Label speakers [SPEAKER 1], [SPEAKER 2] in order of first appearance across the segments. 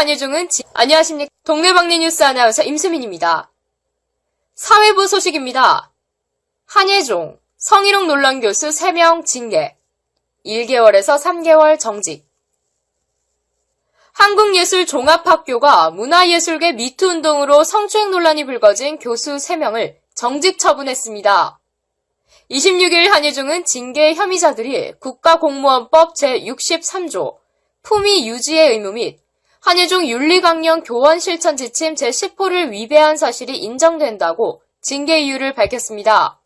[SPEAKER 1] 한예종은 지... 안녕하십니까. 동네방네 뉴스 아나운서 임수민입니다. 사회부 소식입니다. 한예종, 성희롱 논란 교수 3명 징계. 1개월에서 3개월 정직. 한국예술종합학교가 문화예술계 미투 운동으로 성추행 논란이 불거진 교수 3명을 정직 처분했습니다. 26일 한예종은 징계 혐의자들이 국가공무원법 제63조 품위 유지의 의무 및 한예종 윤리강령 교원 실천 지침 제10호를 위배한 사실이 인정된다고 징계 이유를 밝혔습니다.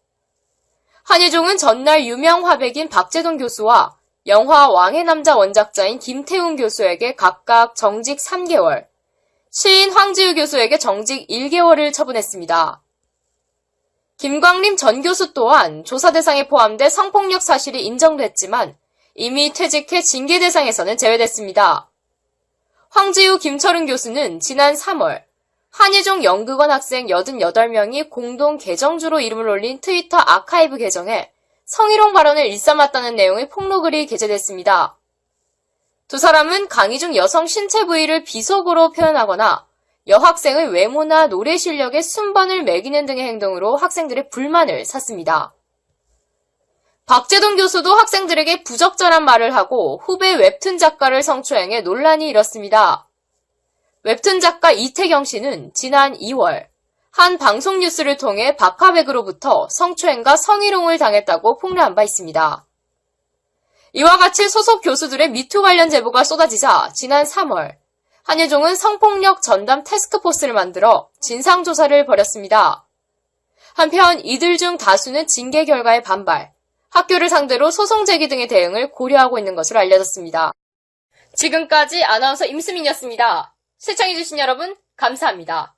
[SPEAKER 1] 한예종은 전날 유명 화백인 박재동 교수와 영화 왕의 남자 원작자인 김태훈 교수에게 각각 정직 3개월, 시인 황지우 교수에게 정직 1개월을 처분했습니다. 김광림 전 교수 또한 조사 대상에 포함돼 성폭력 사실이 인정됐지만 이미 퇴직해 징계 대상에서는 제외됐습니다. 황지우 김철은 교수는 지난 3월 한예종 연극원 학생 88명이 공동 계정주로 이름을 올린 트위터 아카이브 계정에 성희롱 발언을 일삼았다는 내용의 폭로글이 게재됐습니다. 두 사람은 강의 중 여성 신체 부위를 비속어로 표현하거나 여학생의 외모나 노래 실력에 순번을 매기는 등의 행동으로 학생들의 불만을 샀습니다. 박재동 교수도 학생들에게 부적절한 말을 하고 후배 웹툰 작가를 성추행해 논란이 일었습니다. 웹툰 작가 이태경 씨는 지난 2월 한 방송 뉴스를 통해 박하백으로부터 성추행과 성희롱을 당했다고 폭로한 바 있습니다. 이와 같이 소속 교수들의 미투 관련 제보가 쏟아지자 지난 3월 한예종은 성폭력 전담 태스크포스를 만들어 진상조사를 벌였습니다. 한편 이들 중 다수는 징계 결과에 반발, 학교를 상대로 소송 제기 등의 대응을 고려하고 있는 것으로 알려졌습니다. 지금까지 아나운서 임수민이었습니다. 시청해주신 여러분, 감사합니다.